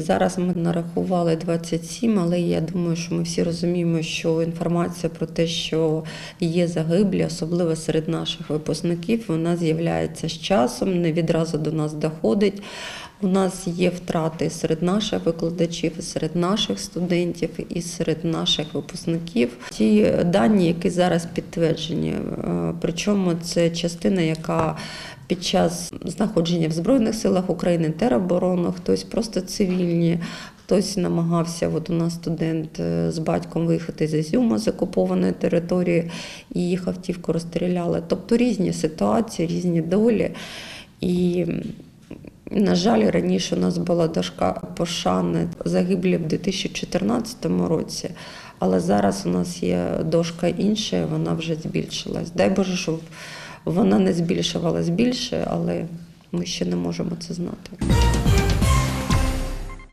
Зараз ми нарахували 27, але я думаю, що ми всі розуміємо, що інформація про те, що є загиблі, особливо серед наших випускників, вона з'являється з часом, не відразу до нас доходить. У нас є втрати серед наших викладачів, серед наших студентів і серед наших випускників. Ті дані, які зараз підтверджені, е, причому це частина, яка під час знаходження в Збройних силах України тероборону, хтось просто цивільні, хтось намагався. От у нас студент е, з батьком виїхати з Ізюма з окупованої території, і їх автівку розстріляли. Тобто різні ситуації, різні долі. І на жаль, раніше у нас була дошка пошани загиблі в 2014 році, але зараз у нас є дошка інша, вона вже збільшилась. Дай Боже, щоб вона не збільшувалась більше, але ми ще не можемо це знати.